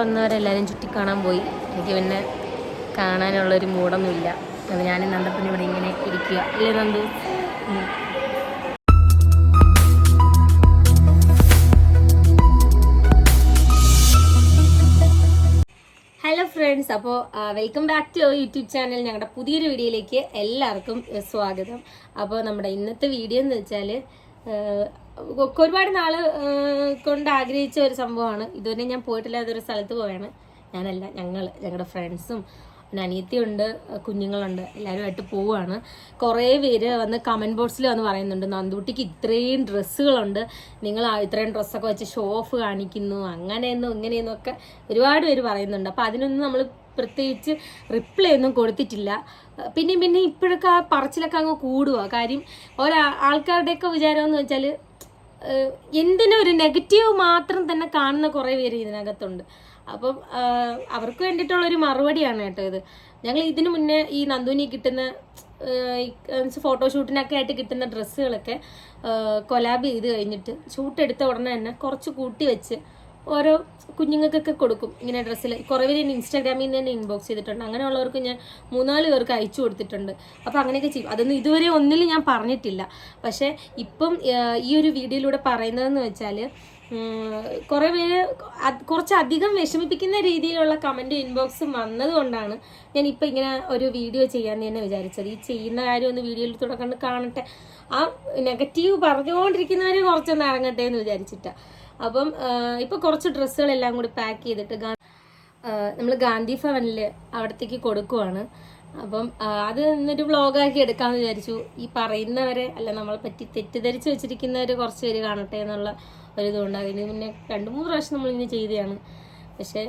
വന്നവരെല്ലാവരും ചുറ്റി കാണാൻ പോയി. എനിക്ക് പിന്നെ കാണാനുള്ളൊരു മൂടൊന്നുമില്ല. അത് ഞാൻ നന്ദപ്പിന് ഇവിടെ ഇങ്ങനെ ഇരിക്കുക. അല്ലേ നന്ദു? ഹലോ ഫ്രണ്ട്സ് അപ്പോൾ welcome back to our YouTube channel ഞങ്ങളുടെ പുതിയൊരു വീഡിയോയിലേക്ക് എല്ലാവർക്കും സ്വാഗതം. അപ്പോൾ നമ്മുടെ ഇന്നത്തെ വീഡിയോ എന്ന് വെച്ചാൽ ഒരുപാട് നാൾ കൊണ്ട് ആഗ്രഹിച്ച ഒരു സംഭവമാണ്. ഇതുവരെ ഞാൻ പോയിട്ടില്ലാത്ത ഒരു സ്ഥലത്ത് പോയാണ്. ഞാനല്ല ഞങ്ങൾ ഞങ്ങളുടെ ഫ്രണ്ട്സും പിന്നെ അനിയത്തിയുണ്ട് കുഞ്ഞുങ്ങളുണ്ട് എല്ലാവരുമായിട്ട് പോവുകയാണ് കുറേ പേര് വന്ന് കമന്റ് ബോക്സിൽ വന്ന് പറയുന്നുണ്ട് നന്ദൂട്ടിക്ക് ഇത്രയും ഡ്രസ്സുകളുണ്ട്. നിങ്ങൾ ഇത്രയും ഡ്രസ്സൊക്കെ വെച്ച് ഷോ ഓഫ് കാണിക്കുന്നു അങ്ങനെയെന്നും ഇങ്ങനെയെന്നും ഒക്കെ ഒരുപാട് പേര് പറയുന്നുണ്ട്. അപ്പോൾ അതിനൊന്നും നമ്മൾ പ്രത്യേകിച്ച് റിപ്ലൈ ഒന്നും കൊടുത്തിട്ടില്ല. പിന്നെയും പിന്നെ ഇപ്പോഴൊക്കെ ആ പറച്ചിലൊക്കെ അങ്ങ് കൂടുക കാര്യം ഓരോ ആൾക്കാരുടെയൊക്കെ വിചാരം എന്ന് വെച്ചാൽ എന്തിനും ഒരു നെഗറ്റീവ് മാത്രം തന്നെ കാണുന്ന കുറേ പേര് ഇതിനകത്തുണ്ട്. അപ്പം അവർക്ക് വേണ്ടിയിട്ടുള്ളൊരു മറുപടിയാണ് കേട്ടോ ഇത്. ഞങ്ങൾ ഇതിനു മുന്നേ ഈ നന്ദുനി കിട്ടുന്ന ഫോട്ടോഷൂട്ടിനൊക്കെ ആയിട്ട് കിട്ടുന്ന ഡ്രസ്സുകളൊക്കെ കൊലാബ് ചെയ്ത് കഴിഞ്ഞിട്ട് ഷൂട്ട് എടുത്ത ഉടനെ തന്നെ കുറച്ച് കൂട്ടി വെച്ച് ഓരോ കുഞ്ഞുങ്ങൾക്കൊക്കെ കൊടുക്കും. ഇങ്ങനെ ഡ്രസ്സിൽ കുറേ പേര് ഇൻസ്റ്റാഗ്രാമിൽ നിന്ന് തന്നെ ഇൻബോക്സ് ചെയ്തിട്ടുണ്ട്. അങ്ങനെയുള്ളവർക്ക് ഞാൻ മൂന്നാൽ പേർക്ക് അയച്ചു കൊടുത്തിട്ടുണ്ട്. അപ്പോൾ അങ്ങനെയൊക്കെ ചെയ്യും. അതൊന്നും ഇതുവരെ ഒന്നിലും ഞാൻ പറഞ്ഞിട്ടില്ല. പക്ഷേ ഇപ്പം ഈ ഒരു വീഡിയോയിലൂടെ പറയുന്നതെന്ന് വെച്ചാൽ കുറേ പേര് കുറച്ചധികം വിഷമിപ്പിക്കുന്ന രീതിയിലുള്ള കമന്റും ഇൻബോക്സും വന്നതുകൊണ്ടാണ് ഞാൻ ഇപ്പം ഇങ്ങനെ ഒരു വീഡിയോ ചെയ്യാമെന്ന് തന്നെ വിചാരിച്ചത്. ഈ ചെയ്യുന്ന കാര്യം ഒന്ന് വീഡിയോയിൽ തുടക്കം കാണട്ടെ. ആ നെഗറ്റീവ് പറഞ്ഞുകൊണ്ടിരിക്കുന്നവർ കുറച്ചൊന്ന് ഇറങ്ങട്ടെ എന്ന് വിചാരിച്ചിട്ടാണ് അപ്പം ഇപ്പോൾ കുറച്ച് ഡ്രസ്സുകളെല്ലാം കൂടി പാക്ക് ചെയ്തിട്ട് നമ്മൾ ഗാന്ധി ഭവനിൽ അവിടത്തേക്ക് കൊടുക്കുവാണ്. അപ്പം അത് എന്നിട്ട് വ്ളോഗാക്കി എടുക്കാമെന്ന് വിചാരിച്ചു. ഈ പറയുന്നവരെ അല്ല നമ്മളെ പറ്റി തെറ്റിദ്ധരിച്ച് വെച്ചിരിക്കുന്നവർ കുറച്ച് പേര് കാണട്ടെ എന്നുള്ള ഒരു ഇതുകൊണ്ട് അതിന് പിന്നെ രണ്ട് മൂന്ന് പ്രാവശ്യം നമ്മൾ ഇങ്ങനെ ചെയ്തതാണ്. പക്ഷേ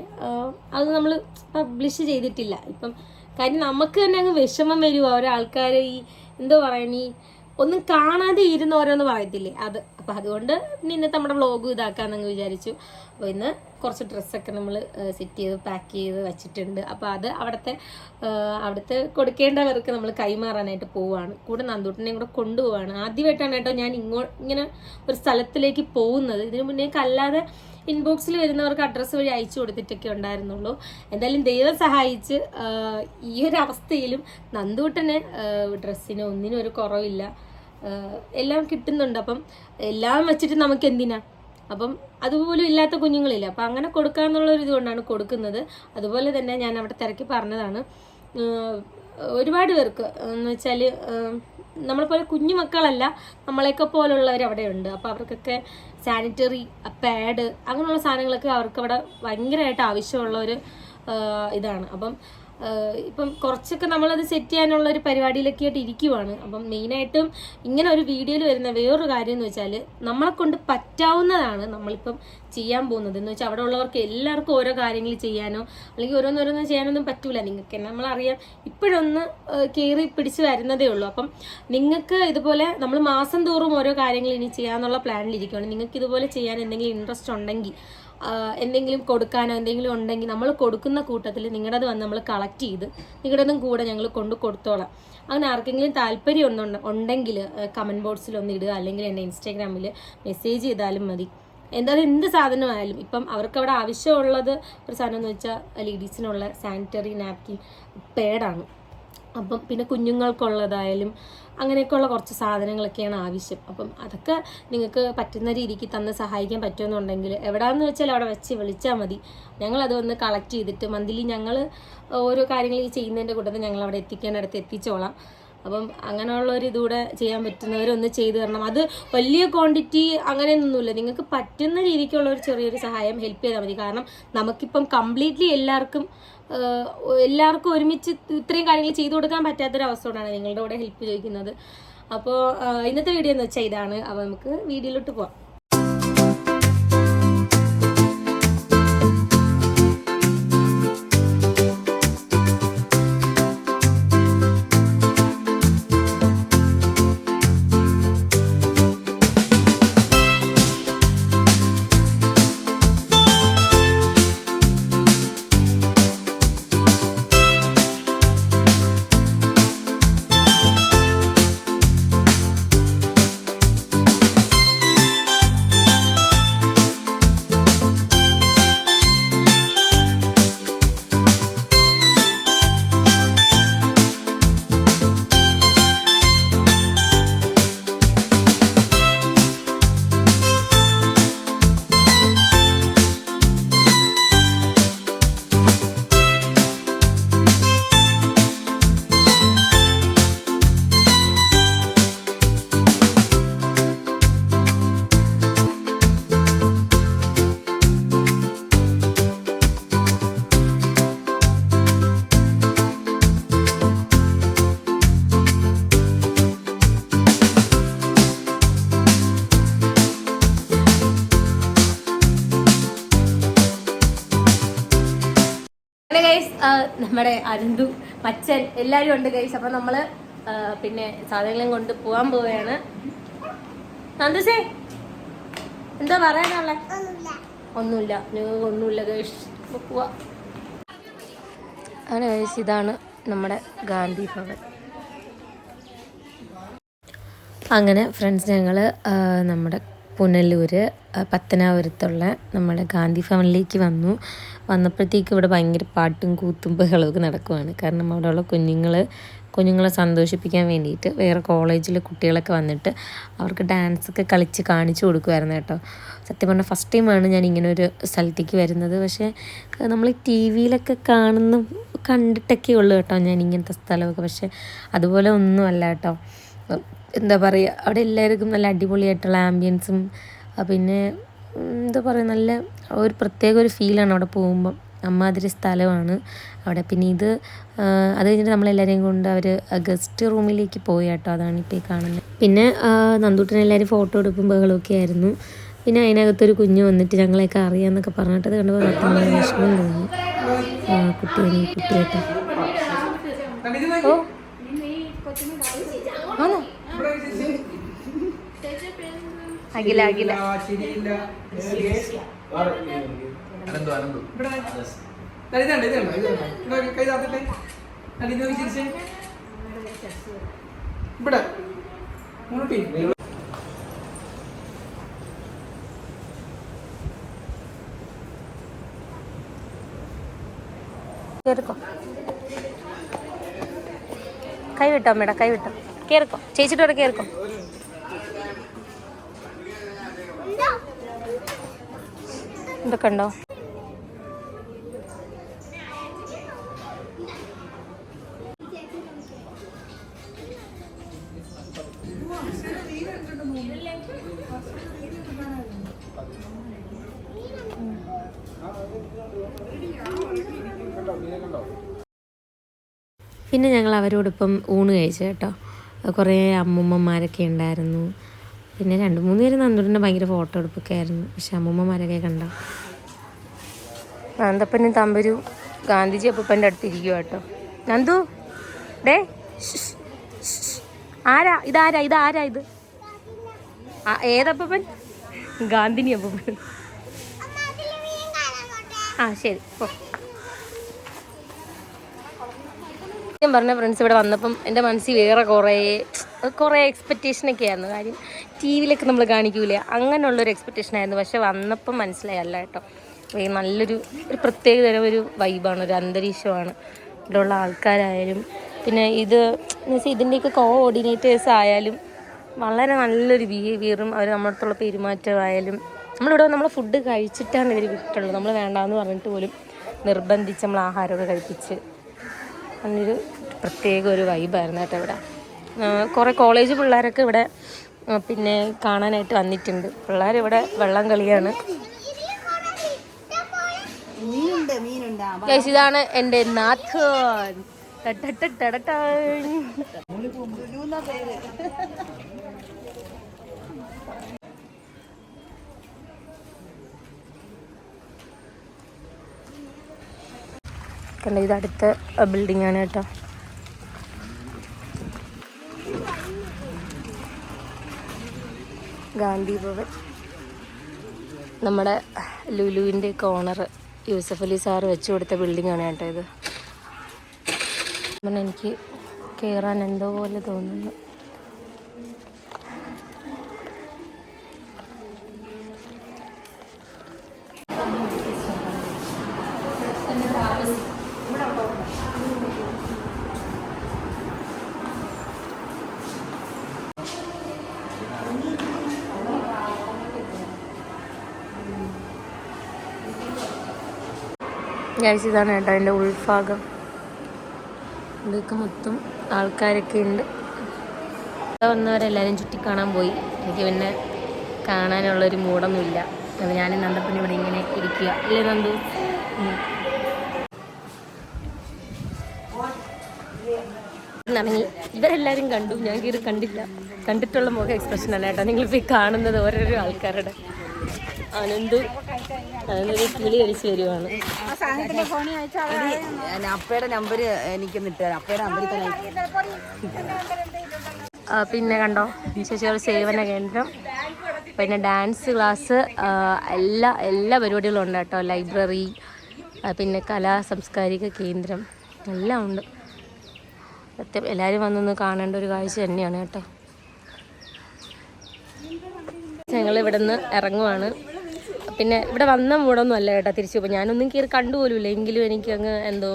അത് നമ്മൾ പബ്ലിഷ് ചെയ്തിട്ടില്ല. ഇപ്പം കാര്യം നമുക്ക് തന്നെ അങ്ങ് വിഷമം വരുമോ ഒരാൾക്കാർ ഈ എന്തോ പറയണീ ഈ ഒന്നും കാണാതെ ഇരുന്ന് ഓരോന്ന് പറയത്തില്ലേ? അത് അപ്പം അതുകൊണ്ട് പിന്നെ നമ്മുടെ വ്ളോഗ് ഇതാക്കാമെന്നങ്ങ് വിചാരിച്ചു. അപ്പോൾ ഇന്ന് കുറച്ച് ഡ്രസ്സൊക്കെ നമ്മൾ സെറ്റ് ചെയ്ത് പാക്ക് ചെയ്ത് വെച്ചിട്ടുണ്ട്. അപ്പോൾ അത് അവിടുത്തെ അവിടുത്തെ കൊടുക്കേണ്ടവർക്ക് നമ്മൾ കൈമാറാനായിട്ട് പോവുകയാണ് കൂടെ നന്ദൂട്ടിനെയും കൂടെ കൊണ്ടുപോവാണ്. ആദ്യമായിട്ടാണ് കേട്ടോ ഞാൻ ഇങ്ങോ ഇങ്ങനെ ഒരു സ്ഥലത്തിലേക്ക് പോകുന്നത്. ഇതിനു മുന്നേക്ക് അല്ലാതെ ഇൻബോക്സിൽ വരുന്നവർക്ക് അഡ്രസ്സ് വഴി അയച്ചു കൊടുത്തിട്ടൊക്കെ ഉണ്ടായിരുന്നുള്ളൂ. എന്തായാലും ദൈവം സഹായിച്ച് ഈ ഒരു അവസ്ഥയിലും നന്ദൂട്ടന് ഡ്രസ്സിന് ഒന്നിനും ഒരു കുറവില്ല. എല്ലാം കിട്ടുന്നുണ്ട്. അപ്പം എല്ലാം വെച്ചിട്ട് നമുക്ക് എന്തിനാ? അപ്പം അതുപോലും ഇല്ലാത്ത കുഞ്ഞുങ്ങളില്ല? അപ്പം അങ്ങനെ കൊടുക്കാന്നുള്ള ഒരു ഇതുകൊണ്ടാണ് കൊടുക്കുന്നത്. അതുപോലെ തന്നെ ഞാൻ അവിടെ തിരക്കി പറഞ്ഞതാണ്. ഒരുപാട് പേർക്ക് എന്ന് വെച്ചാൽ നമ്മളെ പോലെ കുഞ്ഞു മക്കളല്ല നമ്മളെയൊക്കെ പോലുള്ളവർ അവിടെ ഉണ്ട് അപ്പോൾ അവർക്കൊക്കെ സാനിറ്ററി പാഡ് അങ്ങനെയുള്ള സാധനങ്ങളൊക്കെ അവർക്ക് അവിടെ ഭയങ്കരമായിട്ട് ആവശ്യമുള്ള ഒരു ഇതാണ്. അപ്പം ഇപ്പം കുറച്ചൊക്കെ നമ്മളത് സെറ്റ് ചെയ്യാനുള്ള ഒരു പരിപാടിയിലൊക്കെ ആയിട്ട് ഇരിക്കുവാണ്. അപ്പം മെയിനായിട്ടും ഇങ്ങനെ ഒരു വീഡിയോയിൽ വരുന്ന വേറൊരു കാര്യം എന്ന് വെച്ചാൽ നമ്മളെ കൊണ്ട് പറ്റാവുന്നതാണ് നമ്മളിപ്പം ചെയ്യാൻ പോകുന്നത്. എന്ന് വെച്ചാൽ അവിടെ ഉള്ളവർക്ക് എല്ലാവർക്കും ഓരോ കാര്യങ്ങൾ ചെയ്യാനോ അല്ലെങ്കിൽ ഓരോന്നോരോന്നും ചെയ്യാനൊന്നും പറ്റൂല. നിങ്ങൾക്ക് നമ്മളറിയാം ഇപ്പോഴൊന്ന് കയറി പിടിച്ച് വരുന്നതേ ഉള്ളൂ. അപ്പം നിങ്ങൾക്ക് ഇതുപോലെ നമ്മൾ മാസം തോറും ഓരോ കാര്യങ്ങൾ ഇനി ചെയ്യാന്നുള്ള പ്ലാനിലിരിക്കുകയാണ് നിങ്ങൾക്ക് ഇതുപോലെ ചെയ്യാൻ എന്തെങ്കിലും ഇൻട്രസ്റ്റ് ഉണ്ടെങ്കിൽ എന്തെങ്കിലും കൊടുക്കാനോ എന്തെങ്കിലും ഉണ്ടെങ്കിൽ നമ്മൾ കൊടുക്കുന്ന കൂട്ടത്തിൽ നിങ്ങളുടേത് വന്ന് നമ്മൾ കളക്ട് ചെയ്ത് നിങ്ങളുടേതും കൂടെ ഞങ്ങൾ കൊണ്ട് കൊടുത്തോളാം. അങ്ങനെ ആർക്കെങ്കിലും താല്പര്യം ഒന്നുണ്ട് ഉണ്ടെങ്കിൽ കമന്റ് ബോക്സിൽ ഒന്ന് ഇടുക അല്ലെങ്കിൽ എന്റെ ഇൻസ്റ്റാഗ്രാമിൽ മെസ്സേജ് ചെയ്താലും മതി. എന്തായാലും എന്ത് സാധനമായാലും ഇപ്പം അവർക്ക് അവിടെ ആവശ്യമുള്ളത് ഒരു സാധനം എന്ന് വെച്ചാൽ ലേഡീസിനുള്ള സാനിറ്ററി നാപ്കിൻ പേഡാണ് അപ്പം പിന്നെ കുഞ്ഞുങ്ങൾക്കുള്ളതായാലും അങ്ങനെയൊക്കെയുള്ള കുറച്ച് സാധനങ്ങളൊക്കെയാണ് ആവശ്യം. അപ്പം അതൊക്കെ നിങ്ങൾക്ക് പറ്റുന്ന രീതിക്ക് തന്ന് സഹായിക്കാൻ പറ്റുമെന്നുണ്ടെങ്കിൽ എവിടെയാണെന്ന് വെച്ചാൽ അവിടെ വെച്ച് വിളിച്ചാൽ മതി. ഞങ്ങൾ അത് വന്ന് കളക്ട് ചെയ്തിട്ട് മന്ത്ലി ഞങ്ങൾ ഓരോ കാര്യങ്ങൾ ഈ ചെയ്യുന്നതിന്റെ കൂട്ടത്തിൽ ഞങ്ങൾ അവിടെ എത്തിക്കേണ്ടടുത്ത് എത്തിച്ചോളാം. അപ്പം അങ്ങനെയുള്ള ഒരു ഇതൂടെ ചെയ്യാൻ പറ്റുന്നവരൊന്ന് ചെയ്തു തരണം. അത് വലിയ ക്വാണ്ടിറ്റി അങ്ങനെയൊന്നുമില്ല. നിങ്ങൾക്ക് പറ്റുന്ന രീതിക്കുള്ള ഒരു ചെറിയൊരു സഹായം ഹെൽപ്പ് ചെയ്താൽ മതി. കാരണം നമുക്കിപ്പം കംപ്ലീറ്റ്ലി എല്ലാവർക്കും എല്ലാവർക്കും ഒരുമിച്ച് ഇത്രയും കാര്യങ്ങൾ ചെയ്തു കൊടുക്കാൻ പറ്റാത്തൊരവസ്ഥയോടാണ് നിങ്ങളുടെ കൂടെ ഹെൽപ്പ് ചോദിക്കുന്നത്. അപ്പോൾ ഇന്നത്തെ വീഡിയോ എന്ന് വെച്ചാൽ ഇതാണ്. അപ്പോൾ നമുക്ക് വീഡിയോയിലോട്ട് പോവാം. നമ്മുടെ അരുന്തു പച്ചൻ എല്ലാവരും ഉണ്ട് ഗൈസ് അപ്പൊ നമ്മൾ പിന്നെ സാധനങ്ങളും കൊണ്ട് പോവാൻ പോവുകയാണ്. നന്ദുസേ എന്താ പറയാനുള്ള? ഒന്നുമില്ല. നിങ്ങൾക്ക് ഒന്നുമില്ല പോവാ. അങ്ങനെ ഗൈസ് ഇതാണ് നമ്മുടെ ഗാന്ധി ഭവൻ. അങ്ങനെ ഫ്രണ്ട്സ് ഞങ്ങൾ നമ്മുടെ പുനലൂർ പത്തനാപുരത്തുള്ള നമ്മുടെ ഗാന്ധി ഭവനിലേക്ക് വന്നു. വന്നപ്പോഴത്തേക്ക് ഇവിടെ ഭയങ്കര പാട്ടും കൂത്തും ബഹളമൊക്കെ നടക്കുവാണ്. കാരണം അവിടെയുള്ള കുഞ്ഞുങ്ങൾ കുഞ്ഞുങ്ങളെ സന്തോഷിപ്പിക്കാൻ വേണ്ടിയിട്ട് വേറെ കോളേജിലെ കുട്ടികളൊക്കെ വന്നിട്ട് അവർക്ക് ഡാൻസൊക്കെ കളിച്ച് കാണിച്ചു കൊടുക്കുമായിരുന്നു കേട്ടോ. സത്യം പറഞ്ഞാൽ ഫസ്റ്റ് ടൈമാണ് ഞാൻ ഇങ്ങനെ ഒരു സ്ഥലത്തേക്ക് വരുന്നത്. പക്ഷേ നമ്മൾ ടി വിയിലൊക്കെ കാണുന്ന കണ്ടിട്ടൊക്കെ ഉള്ളൂ കേട്ടോ ഞാൻ ഇങ്ങനത്തെ സ്ഥലമൊക്കെ. പക്ഷേ അതുപോലെ ഒന്നുമല്ല കേട്ടോ. എന്താ പറയുക അവിടെ എല്ലാവർക്കും നല്ല അടിപൊളിയായിട്ടുള്ള ആംബിയൻസും പിന്നെ എന്താ പറയുക നല്ല ഒരു പ്രത്യേക ഒരു ഫീലാണ് അവിടെ പോകുമ്പം. അമ്മാതിരി സ്ഥലമാണ് അവിടെ. പിന്നെ ഇത് അത് കഴിഞ്ഞിട്ട് നമ്മളെല്ലാവരെയും കൊണ്ട് അവർ ഗസ്റ്റ് റൂമിലേക്ക് പോയി കേട്ടോ അതാണ് ഇപ്പോൾ ഈ കാണുന്നത് പിന്നെ എല്ലാവരും ഫോട്ടോ എടുപ്പും ബഹളമൊക്കെ ആയിരുന്നു. പിന്നെ അതിനകത്തൊരു കുഞ്ഞ് വന്നിട്ട് ഞങ്ങളെയൊക്കെ അറിയാമെന്നൊക്കെ പറഞ്ഞിട്ട് അത് കണ്ടപ്പോൾ പറഞ്ഞാൽ വിഷമം തോന്നി. കുട്ടിയാണ് ഈ കുട്ടിയായിട്ട് ഓ. ആണോ അഖില അഖില. അനന്തു അനന്തു. ഇതുണ്ട് ഇതുണ്ട് ഇതുണ്ട് ഇവിടെ കൈ താത്തിട്ടെ. ചിരിച്ചേ? ഇവിടെ. മുന്നോട്ടി കേറിക്കോ. കൈ വിട്ടോ അമ്മയുടെ കൈ വിട്ടോ കേറിക്കോ ചേച്ചിട്ട് കേറിക്കോ. ഇതൊക്കെ പിന്നെ ഞങ്ങൾ അവരോടൊപ്പം ഊണ് കഴിച്ചു കേട്ടോ. കുറേ അമ്മൂമ്മമാരൊക്കെ ഉണ്ടായിരുന്നു. പിന്നെ രണ്ട് മൂന്ന് പേര് നന്ദൂരിന്റെ ഭയങ്കര ഫോട്ടോ എടുപ്പൊക്കെ ആയിരുന്നു. പക്ഷെ അമ്മൂമ്മമാരൊക്കെ കണ്ട? നന്ദപ്പനും തമ്പരും ഗാന്ധിജി അപ്പൂപ്പന്റെ അടുത്ത് ഇരിക്കുക കേട്ടോ. നന്ദു ഡേ. ആരാ? ഇതാരാ? ഇതാരാ ഇത്? ഏതപ്പൻ ഗാന്ധിനി അപ്പൻ ആ ശരി. ഞാൻ പറഞ്ഞ ഫ്രണ്ട്സ് ഇവിടെ വന്നപ്പം എന്റെ മനസ്സിൽ വേറെ കുറേ കുറേ എക്സ്പെക്റ്റേഷനൊക്കെ ആയിരുന്നു കാര്യം ടി വിയിലൊക്കെ നമ്മൾ കാണിക്കൂലേ? അങ്ങനെയുള്ളൊരു എക്സ്പെക്റ്റേഷൻ ആയിരുന്നു. പക്ഷെ വന്നപ്പം മനസ്സിലായല്ല കേട്ടോ. നല്ലൊരു ഒരു പ്രത്യേകതരം ഒരു വൈബാണ് ഒരു അന്തരീക്ഷമാണ്. ഇവിടെ ഉള്ള ആൾക്കാരായാലും പിന്നെ ഇത് എന്ന് വെച്ചാൽ ഇതിന്റെയൊക്കെ കോഓർഡിനേറ്റേഴ്സ് ആയാലും വളരെ നല്ലൊരു ബിഹേവിയറും അവർ നമ്മളടുത്തുള്ള പെരുമാറ്റമായാലും നമ്മളിവിടെ നമ്മൾ ഫുഡ് കഴിച്ചിട്ടാണ് ഇവർ വിട്ടിട്ടുള്ളത്. നമ്മൾ വേണ്ടാന്ന് പറഞ്ഞിട്ട് പോലും നിർബന്ധിച്ച് നമ്മൾ ആഹാരമൊക്കെ കഴിപ്പിച്ച് അങ്ങനൊരു പ്രത്യേക ഒരു വൈബായിരുന്നു കേട്ടോ ഇവിടെ. കുറേ കോളേജ് പിള്ളേരൊക്കെ ഇവിടെ പിന്നെ കാണാനായിട്ട് വന്നിട്ടുണ്ട്. പിള്ളേർ ഇവിടെ വെള്ളം കളിയാണ്. ഇതാണ് എന്റെ നാഥൻ. ഇതടുത്ത കണ്ടോ ഇത് അടുത്ത ബിൽഡിംഗ് ആണ് കേട്ടോ. ഗാന്ധി ഭവൻ. നമ്മുടെ ലുലുവിന്റെ കോണർ യൂസഫ് അലി സാറ് വെച്ച് കൊടുത്ത ബിൽഡിംഗ് ആണ് കേട്ടോ ഇത്. എനിക്ക് കയറാൻ എന്തോ പോലെ തോന്നുന്നു. ഗൈസ് ഇതാണ് കേട്ടോ അതിന്റെ ഉൾഭാഗം. ഇതൊക്കെ മൊത്തം ആൾക്കാരൊക്കെ ഉണ്ട്. ഇവിടെ വന്നവരെല്ലാവരും ചുറ്റിക്കാണാൻ പോയി. എനിക്ക് പിന്നെ കാണാനുള്ളൊരു മൂടൊന്നുമില്ല. അപ്പോൾ ഞാൻ നന്ദപ്പൻ ഇവിടെ ഇങ്ങനെ ഇരിക്കുക. അല്ലേ നന്ദു. ഇറങ്ങി ഇവരെല്ലാവരും കണ്ടു. ഞാൻ കീറി കണ്ടില്ല. കണ്ടിട്ടുള്ള മുഖ എക്സ്പ്രഷൻ അല്ല കേട്ടോ. നിങ്ങളിപ്പോൾ ഈ കാണുന്നത് ഓരോരോ ആൾക്കാരുടെ. അനന്തു. അനന്തൊരു കിളി അടിച്ചു വരുവാണ് അപ്പയുടെ നമ്പർ എനിക്ക് ഇട്ടുതരാം അപ്പയുടെ നമ്പർ പിന്നെ കണ്ടോ? ചേച്ചിയുടെ സേവന കേന്ദ്രം. പിന്നെ ഡാൻസ് ക്ലാസ് എല്ലാ എല്ലാ പരിപാടികളും ഉണ്ട് കേട്ടോ. ലൈബ്രറി പിന്നെ കലാ സാംസ്കാരിക കേന്ദ്രം. എല്ലാം ഉണ്ട്. സത്യം എല്ലാവരും വന്നൊന്ന് കാണേണ്ട ഒരു കാഴ്ച തന്നെയാണ് കേട്ടോ. ഞങ്ങൾ ഇവിടെ നിന്ന് ഇറങ്ങുവാണ്. പിന്നെ ഇവിടെ വന്ന മൂടൊന്നും അല്ല കേട്ടോ തിരിച്ചു. പോകും ഞാനൊന്നും കയറി കണ്ടുപോലുമില്ല എങ്കിലും എനിക്ക് അങ്ങ് എന്തോ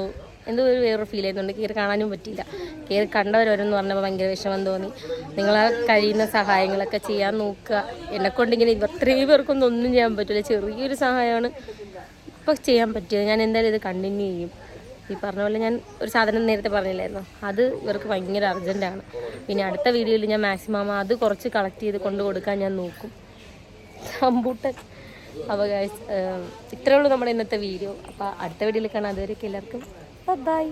എന്തോ ഒരു വേറൊരു ഫീൽ ചെയ്യുന്നുണ്ട് കയറി കാണാനും പറ്റിയില്ല. കയറി കണ്ടവരോരെന്ന് പറഞ്ഞപ്പോൾ ഭയങ്കര വിഷമം തോന്നി. നിങ്ങളെ കഴിയുന്ന സഹായങ്ങളൊക്കെ ചെയ്യാൻ നോക്കുക. എന്നെ കൊണ്ടിങ്ങനെ ഇത്രയും പേർക്കൊന്നും ഒന്നും ചെയ്യാൻ പറ്റില്ല ചെറിയൊരു സഹായമാണ് ഇപ്പോൾ ചെയ്യാൻ പറ്റിയത്. ഞാൻ എന്തായാലും ഇത് കണ്ടിന്യൂ ചെയ്യും. ഈ പറഞ്ഞ പോലെ ഞാൻ ഒരു സാധനം നേരത്തെ പറഞ്ഞില്ലായിരുന്നു? അത് ഇവർക്ക് ഭയങ്കര അർജന്റാണ് പിന്നെ അടുത്ത വീഡിയോയിൽ ഞാൻ മാക്സിമം അത് കുറച്ച് കളക്ട് ചെയ്ത് കൊണ്ട് കൊടുക്കാൻ ഞാൻ നോക്കും. റംബൂട്ടൻ അപ്പോൾ ഇത്രയേ ഉള്ളൂ നമ്മുടെ ഇന്നത്തെ വീഡിയോ അപ്പോൾ അടുത്ത വീഡിയോയിൽ കാണാം. അതുവരെയൊക്കെ എല്ലാവർക്കും. ബൈ